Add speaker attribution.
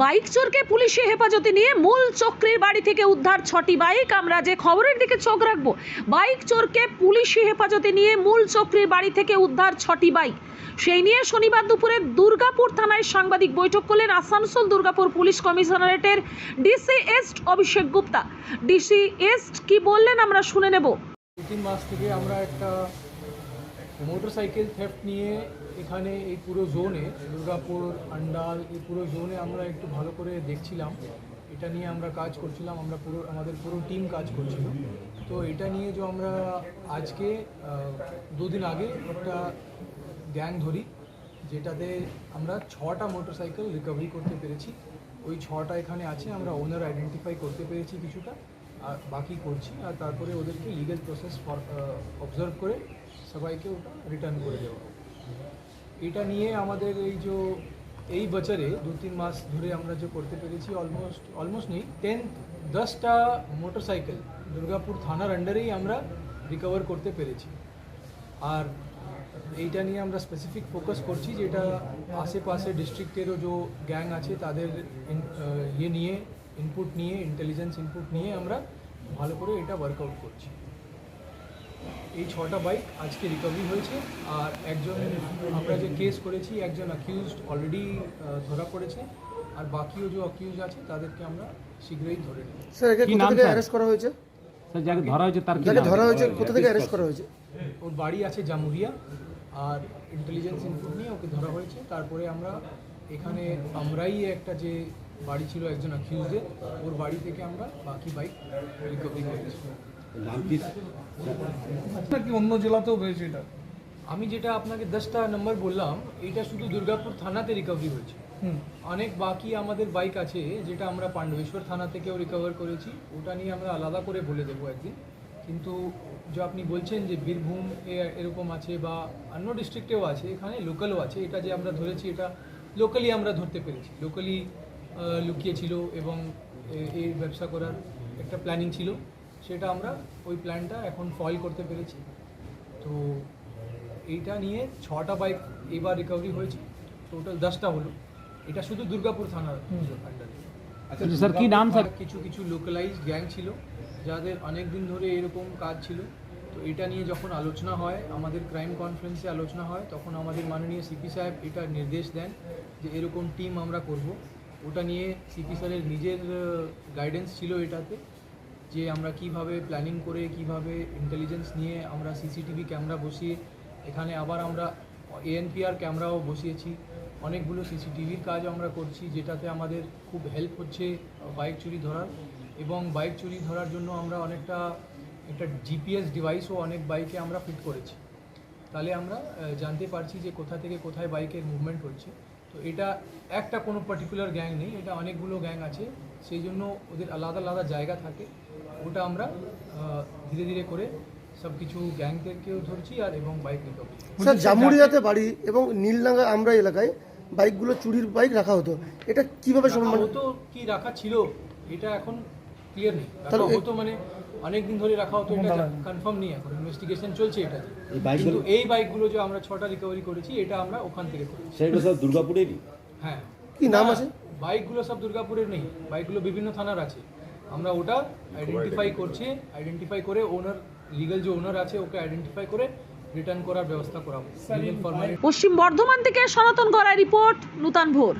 Speaker 1: Bike চোরকে পুলিশি হেফাজতে নিয়ে মূল চক্রের বাড়ি থেকে উদ্ধার ছটি বাইক। আমরা যে খবরের দিকে চোখ রাখব, বাইক চোরকে পুলিশি হেফাজতে নিয়ে মূল চক্রের বাড়ি থেকে উদ্ধার ছটি বাইক। সেই নিয়ে শনিবার দুপুরে দুর্গাপুর থানায় সাংবাদিক বৈঠক করলেন Asansol Durgapur police কমিশনারেটের DC East Abhishek Gupta. DC East কি বললেন আমরা শুনে নেব।
Speaker 2: তিন মাস থেকে আমরা একটা মোটরসাইকেল থেফট নিয়ে এখানে এই পুরো জোনে দুর্গাপুর, আন্ডাল, এই পুরো জোনে আমরা একটু ভালো করে দেখছিলাম। এটা নিয়ে আমরা কাজ করছিলাম, আমরা পুরো, আমাদের পুরো টিম কাজ করছিল। তো এটা নিয়ে যে আমরা আজকে দুদিন আগে একটা গ্যাং ধরি, যেটাতে আমরা ছটা মোটরসাইকেল রিকভারি করতে পেরেছি। ওই ছটা এখানে আছে, আমরা ওনার আইডেন্টিফাই করতে পেরেছি কিছুটা। বাকি করছি আর তারপরে ওদেরকে লিগ্যাল প্রসেস অবজার্ভ করে সবাইকে ওটা রিটার্ন করে দেওয়া এটা নিয়ে আমাদের এই যে এই বছরে দু তিন মাস ধরে আমরা যে করতে পেরেছি অলমোস্ট অলমোস্ট নেই টেন দশটা মোটরসাইকেল দুর্গাপুর থানার আন্ডারেই আমরা রিকভার করতে পেরেছি। আর এইটা নিয়ে আমরা স্পেসিফিক ফোকাস করছি যেটা আশেপাশে ডিস্ট্রিক্টেরও যে গ্যাং আছে তাদের ইয়ে নিয়ে ইনপুট নিয়ে ইন্টেলিজেন্স ইনপুট নিয়ে আমরা ভালো করে এটা ওয়ার্কআউট করছি। এই ছটা বাইক আজকে রিকভারি হয়েছে আর একজন আমরা যে কেস করেছি একজন অ্যাকিউজড অলরেডি ধরা পড়েছে আর বাকিও যে অ্যাকিউজ আছে তাদেরকে আমরা শীঘ্রই ধরে নেব।
Speaker 3: স্যার একে কোথা থেকে? অ্যারেস্ট করা হয়েছে?
Speaker 4: স্যার যাকে ধরা হয়েছে তার কি
Speaker 3: যাকে
Speaker 4: নাম?
Speaker 3: ধরা হয়েছে কোথা থেকে অ্যারেস্ট করা হয়েছে?
Speaker 2: ওর বাড়ি আছে জামুরিয়া আর ইন্টেলিজেন্স ইনপুট নিয়ে ওকে ধরা হয়েছে। তারপরে আমরা এখানে আমরাই একটা যে বাড়ি ছিল একজন অ্যাকিউজের ওর বাড়ি থেকে আমরা বাকি বাইক রিকভারি করেছি।
Speaker 5: নাকি অন্য জেলাতেও হয়েছে এটা?
Speaker 2: আমি যেটা আপনাকে দশটা নম্বর বললাম এটা শুধু দুর্গাপুর থানাতে রিকভারি হয়েছে।
Speaker 5: হুম।
Speaker 2: অনেক বাকি আমাদের বাইক আছে যেটা আমরা পাণ্ডবেশ্বর থানা থেকেও রিকভার করেছি। ওটা নিয়ে আমরা আলাদা করে বলে দেবো একদিন। কিন্তু যে আপনি বলছেন যে বীরভূম এরকম আছে বা অন্য ডিস্ট্রিক্টেও আছে এখানে লোকালও আছে। এটা যে আমরা ধরেছি এটা লোকালি আমরা ধরতে পেরেছি। লোকালি লুকিয়েছিল এবং এই ব্যবসা করার একটা প্ল্যানিং ছিল সেটা আমরা ওই প্ল্যানটা এখন ফয়েল করতে পেরেছি। তো এইটা নিয়ে ছটা বাইক এবার রিকভারি হয়েছে টোটাল দশটা হলো। এটা শুধু দুর্গাপুর থানার আন্ডারে
Speaker 4: আচ্ছা স্যার কি নাম স্যার
Speaker 2: কিছু কিছু লোকালাইজ গ্যাং ছিল যাদের অনেক দিন ধরে এরকম কাজ ছিল। তো এটা নিয়ে যখন আলোচনা হয় আমাদের ক্রাইম কনফারেন্সে আলোচনা হয় তখন আমাদের মাননীয় সিপি সাহেব এটা নির্দেশ দেন যে এরকম টিম আমরা করব। ওটা নিয়ে সিপি স্যারের নিজের গাইডেন্স ছিল এটাতে, যে আমরা কীভাবে প্ল্যানিং করে, কীভাবে ইন্টেলিজেন্স নিয়ে আমরা সিসিটিভি ক্যামেরা বসিয়ে, এখানে আবার আমরা এএনপিআর ক্যামেরাও বসিয়েছি। অনেকগুলো সিসিটিভির কাজ আমরা করছি, যেটাতে আমাদের খুব হেল্প হচ্ছে বাইক চুরি ধরার। এবং বাইক চুরি ধরার জন্য আমরা অনেকটা, একটা জিপিএস ডিভাইসও অনেক বাইকে আমরা ফিট করেছি। তাহলে আমরা জানতে পারছি যে কোথা থেকে কোথায় বাইকের মুভমেন্ট হচ্ছে। তো এটা একটা কোনো পার্টিকুলার গ্যাং নেই এটা অনেকগুলো গ্যাং আছে সেই জন্য ওদের আলাদা আলাদা জায়গা থাকে। ওটা আমরা ধীরে ধীরে করে সব কিছু গ্যাংদেরকেও ধরছি আর এবং বাইক
Speaker 3: স্যার জামুরিয়াতে বাড়ি এবং নীলডাঙ্গা আমরা এলাকায় বাইকগুলো চুরির বাইক রাখা হতো। এটা কীভাবে সম্ভব?
Speaker 2: হতো কি রাখা ছিল এটা এখন ক্লিয়ার নেই।
Speaker 3: তাহলে
Speaker 2: হতো মানে অনেক দিন ধরে রাখা হতো এটা কনফার্ম নেই এখন ইনভেস্টিগেশন চলছে এটা। কিন্তু এই বাইকগুলো যে আমরা ছটা রিকভারি করেছি এটা আমরা ওখান থেকে করেছি।
Speaker 4: সেগুলো সব দুর্গাপুরেরই?
Speaker 2: হ্যাঁ।
Speaker 3: কি নাম আছে?
Speaker 2: বাইকগুলো সব দুর্গাপুরের নেই। বাইকগুলো বিভিন্ন থানার আছে। আমরা ওটা আইডেন্টিফাই করছি আইডেন্টিফাই করে ওনার লিগ্যাল যে ওনার আছে ওকে আইডেন্টিফাই করে রিটার্ন করার ব্যবস্থা করাবো।
Speaker 1: পশ্চিম বর্ধমান থেকে সনাতন গড়াই রিপোর্ট নূতন ভোর।